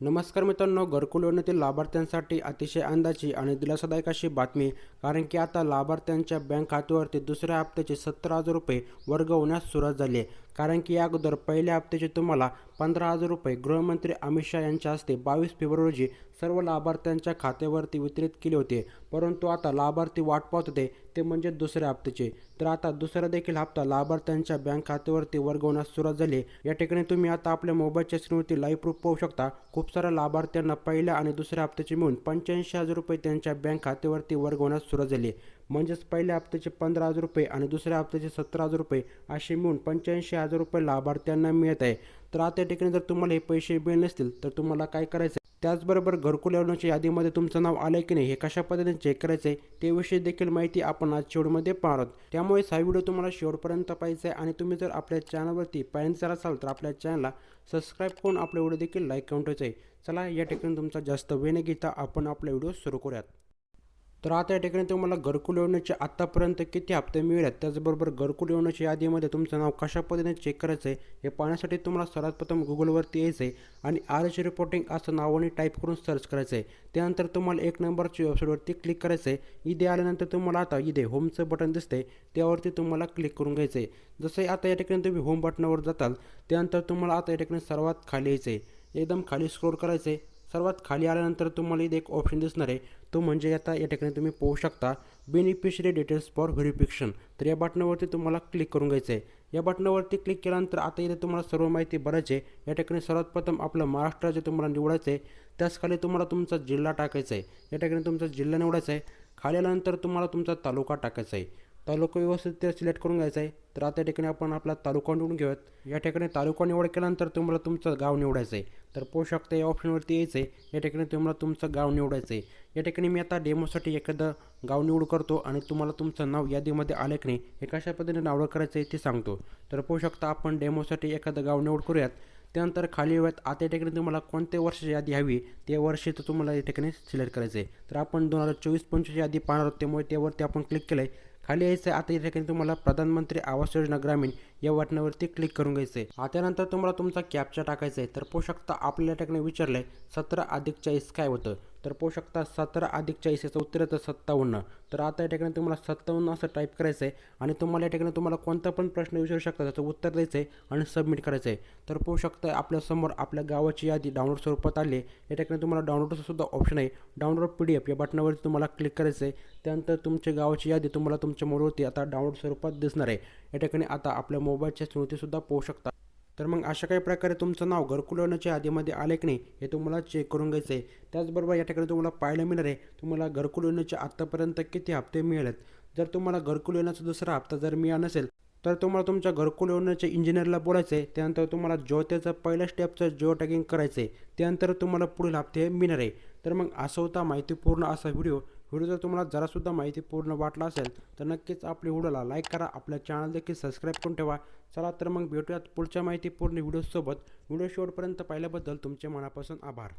नमस्कार मित्रांनो घरकुल योजनेतील लाभार्थ्यांसाठी अतिशय अंदाची आणि दिलासादायक अशी बातमी कारण की आता लाभार्थ्यांच्या बँक खात्यावरती दुसऱ्या हप्त्याचे सत्तर हजार रुपये वर्ग होण्यास सुरुवात झाली आहे. कारण की या अगोदर पहिल्या हप्त्याचे तुम्हाला पंधरा हजार रुपये गृहमंत्री अमित शहा यांच्या हस्ते बावीस फेब्रुवारी रोजी सर्व लाभार्थ्यांच्या खात्यावरती वितरित केले होते. परंतु आता लाभार्थी वाट पाहत होते ते म्हणजे दुसऱ्या हप्त्याचे. तर आता दुसरा देखील हप्ता लाभार्थ्यांच्या बँक खात्यावरती वर्ग होण्यास सुरुवात झाली या ठिकाणी तुम्ही आता आपल्या मोबाईलच्या स्क्रीनवरती लाईव्ह प्रूफ पाहू शकता. खूप साऱ्या लाभार्थ्यांना पहिल्या आणि दुसऱ्या हप्त्याचे मिळून पंच्याऐंशी हजार रुपये त्यांच्या बँक खात्यावरती वर्गवण्यास सुरुवात झाली म्हणजेच पहिल्या हप्त्याचे पंधरा हजार रुपये आणि दुसऱ्या हप्त्याचे सतरा हजार रुपये असे मिळून पंच्याऐंशी हजार रुपये लाभार्थ्यांना मिळत आहे. तर आता या ठिकाणी जर तुम्हाला हे पैसे मिळत नसतील तर तुम्हाला काय करायचं आहे त्याचबरोबर घरकुल योजनेच्या यादीमध्ये तुमचं नाव आलं की नाही हे कशा पद्धतीने चेक करायचं आहे त्याविषयी देखील माहिती आपण आज शेवटमध्ये पाहणार आहोत. त्यामुळे हा व्हिडिओ तुम्हाला शेवटपर्यंत पाहिजे आहे आणि तुम्ही जर आपल्या चॅनलवरती पहिल्यांदा असाल तर आपल्या चॅनलला सबस्क्राईब करून आपला व्हिडिओ देखील लाईक करून ठेवायचं आहे. चला या ठिकाणी तुमचा जास्त वेळ न घेता आपण आपला व्हिडिओ सुरू करूयात. तर आता या ठिकाणी तुम्हाला घरकुल योजनेचे आत्तापर्यंत किती हप्ते मिळाले त्याचबरोबर घरकुल योजनेच्या यादीमध्ये तुमचं नाव कशा पद्धतीने चेक करायचं आहे हे पाहण्यासाठी तुम्हाला सर्वात प्रथम गुगलवरती यायचं आहे आणि आर एच रिपोर्टिंग असं नावाने टाईप करून सर्च करायचं आहे त्यानंतर तुम्हाला एक नंबरची वेबसाईटवरती क्लिक करायचं आहे इथे आल्यानंतर तुम्हाला आता इथे होमचं बटन दिसते त्यावरती तुम्हाला क्लिक करून घ्यायचं आहे जसं आता या ठिकाणी तुम्ही होम बटनावर जाताल त्यानंतर तुम्हाला आता या ठिकाणी सर्वात खाली यायचं आहे एकदम खाली स्क्रोल करायचं आहे सर्वात खाली आल्यानंतर तुम्हाला इथे एक ऑप्शन दिसणार आहे. तो म्हणजे आता या ठिकाणी तुम्ही पाहू शकता बेनिफिशरी डिटेल्स फॉर व्हेरिफिकेशन तर या बटनावरती तुम्हाला क्लिक करून घ्यायचं आहे. या बटनावरती क्लिक केल्यानंतर आता इथे तुम्हाला सर्व माहिती भरायची आहे. या ठिकाणी सर्वात प्रथम आपलं महाराष्ट्र जे तुम्हाला निवडायचं आहे. त्याच खाली तुम्हाला तुमचा जिल्हा टाकायचा आहे. या ठिकाणी तुमचा जिल्हा निवडायचा आहे. खाली आल्यानंतर तुम्हाला तुमचा तालुका टाकायचा आहे. तालुका व्यवस्थित सिलेक्ट करून घ्यायचा आहे. तर आता ठिकाणी आपण आपला तालुका निवडून घेऊयात. या ठिकाणी तालुका निवड केल्यानंतर तुम्हाला तुमचं गाव निवडायचं आहे तर पाहू शकता या ऑप्शनवरती यायचं आहे या ठिकाणी तुम्हाला तुमचं गाव निवडायचं आहे या ठिकाणी मी आता डेमोसाठी एखादं गाव निवड करतो आणि तुम्हाला तुमचं नाव यादीमध्ये आलं की नाही हे कशा पद्धतीने नावड करायचं आहे ते सांगतो. तर पाहू शकता आपण डेमोसाठी एखादं गाव निवड करूयात. त्यानंतर खाली येऊयात. आता या ठिकाणी तुम्हाला कोणत्या वर्षाची यादी हवी त्या वर्षी तर तुम्हाला या ठिकाणी सिलेक्ट करायचं आहे तर आपण दोन हजार चोवीस पंचवीस यादी पाहणार आहोत. त्यामुळे त्यावरती आपण क्लिक केलं आहे खाली यायचं आहे आता या ठिकाणी तुम्हाला प्रधानमंत्री आवास योजना ग्रामीण या बटनावरती क्लिक करून घ्यायचं आहे आता त्यानंतर तुम्हाला तुमचा कॅपचा टाकायचा आहे तर पाहू तर आपल्या ठिकाणी विचारलं आहे सतरा अधिक चाळीस काय होतं? तर पाहू शकता सतरा अधिक चाळीस याचं उत्तर येतं सत्तावन्न. तर आता या ठिकाणी तुम्हाला सत्तावन्न असं टाईप करायचं आहे आणि तुम्हाला या ठिकाणी तुम्हाला कोणता पण प्रश्न विचारू शकता त्याचं उत्तर द्यायचं आहे आणि सबमिट करायचं आहे तर पाहू शकता आपल्यासमोर आपल्या गावाची यादी डाउनलोड स्वरूपात आली. या ठिकाणी तुम्हाला डाउनलोडचं सुद्धा ऑप्शन आहे. डाउनलोड पी डी एफ या बटनावरती तुम्हाला क्लिक करायचं आहे त्यानंतर तुमच्या गावाची यादी तुम्हाला तुमच्या मोबाईलवरती आता डाउनलोड स्वरूपात दिसणार आहे. या ठिकाणी आता आपल्या मोबाईलच्या स्मृतीसुद्धा पाहू शकता तर मग अशा काही प्रकारे तुमचं नाव घरकुल योजनेच्या यादीमध्ये आले की नाही हे तुम्हाला चेक करून घ्यायचं आहे. त्याचबरोबर या ठिकाणी तुम्हाला पाहायला मिळणार आहे तुम्हाला घरकुल योजनेचे आत्तापर्यंत किती हप्ते मिळालेत. जर तुम्हाला घरकुल योजनेचा दुसरा हप्ता जर मिळाला नसेल तर तुम्हाला तुमच्या घरकुल योजनेच्या इंजिनियरला बोलायचं आहे त्यानंतर तुम्हाला ज्योत्याचं त्याचं पहिल्या स्टेपचं जिओ टॅगिंग करायचं आहे त्यानंतर तुम्हाला पुढील हप्ते मिळणार आहे. तर मग असं होता माहितीपूर्ण असा व्हिडिओ. व्हिडिओ जर तुम्हाला जरासुद्धा माहिती पूर्ण वाटला असेल तर नक्कीच आपल्या व्हिडिओला लाईक करा. आपल्या चॅनल देखील सबस्क्राईब करून ठेवा. चला तर मग भेटूयात पुढच्या माहितीपूर्ण व्हिडिओसोबत. व्हिडिओ शेवटपर्यंत पाहिल्याबद्दल तुमचे मनापासून आभार.